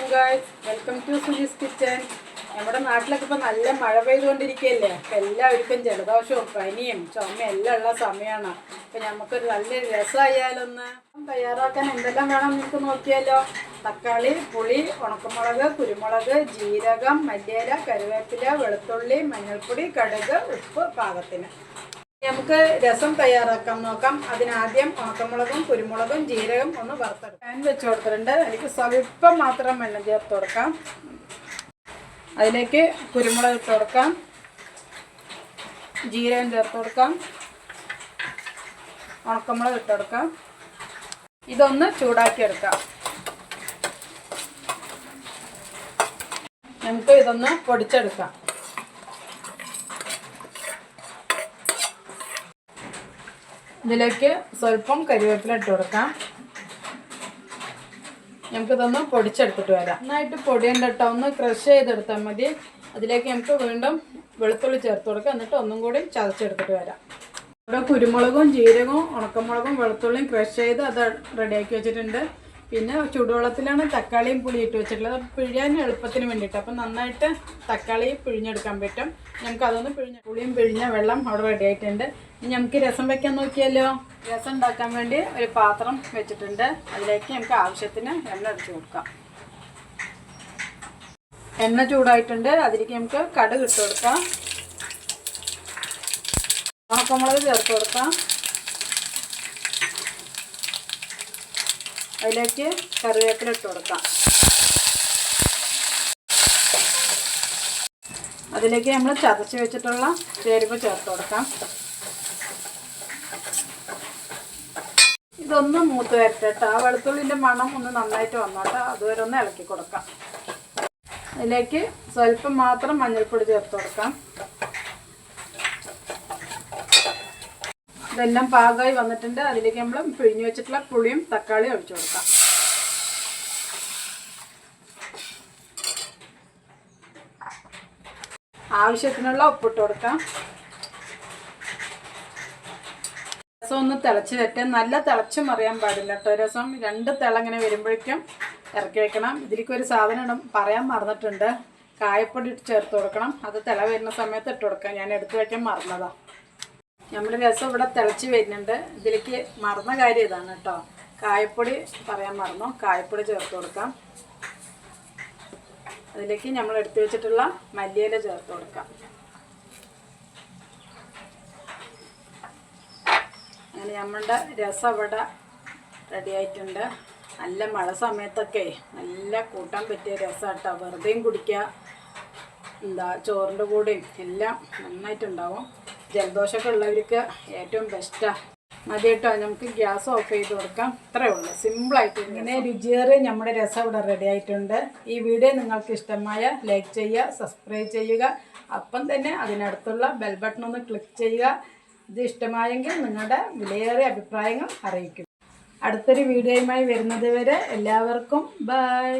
Morning guys welcome to Suji's kitchen നമ്മുടെ നാട്ടിലൊക്കെ ഇപ്പം നല്ല മഴ പെയ്തുകൊണ്ടിരിക്കുകയല്ലേ? അപ്പം എല്ലാവർക്കും ജലദോഷവും പനിയും ചുമയും എല്ലാം ഉള്ള സമയമാണ്. അപ്പം നമുക്കൊരു നല്ലൊരു രസമായാലൊന്ന് തയ്യാറാക്കാൻ എന്തെല്ലാം വേണം നിങ്ങൾക്ക് നോക്കിയാലോ? തക്കാളി പുളി ഉണക്കമുളക് കുരുമുളക് ജീരകം മല്ലിയില കരുവേപ്പില വെളുത്തുള്ളി മഞ്ഞൾപ്പൊടി കടുക് ഉപ്പ് പാകത്തിന്. നമുക്ക് രസം തയ്യാറാക്കാൻ നോക്കാം. അതിനാദ്യം ഉണക്കമുളകും കുരുമുളകും ജീരകം ഒന്ന് വറുത്തെടുക്കാം. ഞാൻ വെച്ച് കൊടുത്തിട്ടുണ്ട്. എനിക്ക് സ്വല്പം മാത്രം വെള്ളം ചേർത്ത് കൊടുക്കാം. അതിലേക്ക് കുരുമുളക് ഇട്ട് കൊടുക്കാം. ജീരകം ചേർത്ത് കൊടുക്കാം. ഉണക്കമുളക് ഇട്ട് കൊടുക്കാം. ഇതൊന്ന് ചൂടാക്കിയെടുക്കാം നമുക്ക് ഇതൊന്ന് പൊടിച്ചെടുക്കാം. ഇതിലേക്ക് സ്വല്പം കരിവേപ്പില ഇട്ട് കൊടുക്കാം. നമുക്കിതൊന്ന് പൊടിച്ചെടുത്തിട്ട് വരാം. നന്നായിട്ട് പൊടിയുണ്ട് കേട്ടോ ഒന്ന് ക്രഷ് ചെയ്തെടുത്താൽ മതി. അതിലേക്ക് നമുക്ക് വീണ്ടും വെളുത്തുള്ളി ചേർത്ത് കൊടുക്കാം. എന്നിട്ട് ഒന്നും കൂടി ചതച്ചെടുത്തിട്ട് വരാം. ഇവിടെ കുരുമുളകും ജീരകവും ഉണക്കമുളകും വെളുത്തുള്ളിയും ക്രഷ് ചെയ്ത് അത് റെഡിയാക്കി വെച്ചിട്ടുണ്ട്. പിന്നെ ചൂടുവെള്ളത്തിലാണ് തക്കാളിയും പുളി ഇട്ട് വെച്ചിട്ടുള്ളത് പിഴിയാൻ എളുപ്പത്തിന് വേണ്ടിയിട്ട്. അപ്പം നന്നായിട്ട് തക്കാളി പിഴിഞ്ഞെടുക്കാൻ പറ്റും. നമുക്ക് അതൊന്ന് പിഴിഞ്ഞ പുളിയും പിഴിഞ്ഞ വെള്ളം അവിടെ റെഡി ആയിട്ടുണ്ട്. ഇനി നമുക്ക് രസം വെക്കാൻ നോക്കിയല്ലോ? രസം ഉണ്ടാക്കാൻ വേണ്ടി ഒരു പാത്രം വെച്ചിട്ടുണ്ട്. അതിലേക്ക് നമുക്ക് ആവശ്യത്തിന് എണ്ണ അടിച്ചു കൊടുക്കാം. എണ്ണ ചൂടായിട്ടുണ്ട്. അതിലേക്ക് നമുക്ക് കടുക് ഇട്ട് കൊടുക്കാം. ഉണക്കമുളക് ചേർത്ത് കൊടുക്കാം. അതിലേക്ക് കറിവേപ്പില ഇട്ട് കൊടുക്കാം. അതിലേക്ക് നമ്മൾ ചതച്ച് വെച്ചിട്ടുള്ള ചേരുവ ചേർത്ത് കൊടുക്കാം. ഇതൊന്ന് മൂത്ത് വരട്ടെ ആ വെളുത്തുള്ളിന്റെ മണം ഒന്ന് നന്നായിട്ട് വന്നോട്ടെ അതുവരെ ഒന്ന് ഇളക്കി കൊടുക്കാം. അതിലേക്ക് സ്വല്പം മാത്രം മഞ്ഞൾപ്പൊടി ചേർത്ത് കൊടുക്കാം. ഇതെല്ലാം പാകമായി വന്നിട്ടുണ്ട്. അതിലേക്ക് നമ്മൾ പിഴിഞ്ഞു വെച്ചിട്ടുള്ള പുളിയും തക്കാളിയും ഒഴിച്ചു കൊടുക്കാം. ആവശ്യത്തിനുള്ള ഉപ്പിട്ട് കൊടുക്കാം. രസം ഒന്ന് തിളച്ച് വരട്ടെ. നല്ല തിളച്ചും അറിയാൻ പാടില്ല കേട്ടോ രസം. രണ്ട് തിള ഇങ്ങനെ വരുമ്പോഴേക്കും ഇറക്കി വെക്കണം. ഇതിലേക്ക് ഒരു സാധനം പറയാൻ മറന്നിട്ടുണ്ട്. കായപ്പൊടി ഇട്ട് ചേർത്ത് കൊടുക്കണം. അത് തിള വരുന്ന സമയത്ത് ഇട്ട് കൊടുക്കാം. ഞാൻ എടുത്തു വയ്ക്കാൻ മറന്നതാണ് നമ്മുടെ രസം ഇവിടെ തിളച്ച് വരുന്നുണ്ട്. ഇതിലേക്ക് മറന്ന കാര്യം ഇതാണ് കേട്ടോ. കായപ്പൊടി പറയാൻ മറന്നു. കായപ്പൊടി ചേർത്ത് കൊടുക്കാം. അതിലേക്ക് നമ്മൾ എടുത്തു വെച്ചിട്ടുള്ള മല്ലിയില ചേർത്ത് കൊടുക്കാം. അങ്ങനെ നമ്മളുടെ രസം ഇവിടെ റെഡി ആയിട്ടുണ്ട്. നല്ല മഴ സമയത്തൊക്കെ നല്ല കൂട്ടാൻ പറ്റിയ രസം കേട്ടോ. വെറുതെയും കുടിക്കുക എന്താ ചോറിന്റെ കൂടെയും എല്ലാം നന്നായിട്ടുണ്ടാവും. ജലദോഷമൊക്കെ ഉള്ളവർക്ക് ഏറ്റവും ബെസ്റ്റാണ് മതി കേട്ടോ നമുക്ക് ഗ്യാസ് ഓഫ് ചെയ്ത് കൊടുക്കാം. ഇത്രയേ ഉള്ളൂ. സിമ്പിളായിട്ട് ഇങ്ങനെ രുചിയേറെ നമ്മുടെ രസം ഇവിടെ റെഡി ആയിട്ടുണ്ട്. ഈ വീഡിയോ നിങ്ങൾക്ക് ഇഷ്ടമായ ലൈക്ക് ചെയ്യുക സബ്സ്ക്രൈബ് ചെയ്യുക. അപ്പം തന്നെ അതിനടുത്തുള്ള ബെൽ ബട്ടൺ ഒന്ന് ക്ലിക്ക് ചെയ്യുക. ഇത് ഇഷ്ടമായെങ്കിൽ നിങ്ങളുടെ വിലയേറിയ അഭിപ്രായങ്ങൾ അറിയിക്കും അടുത്തൊരു വീഡിയോയുമായി വരുന്നത് വരെ എല്ലാവർക്കും ബൈ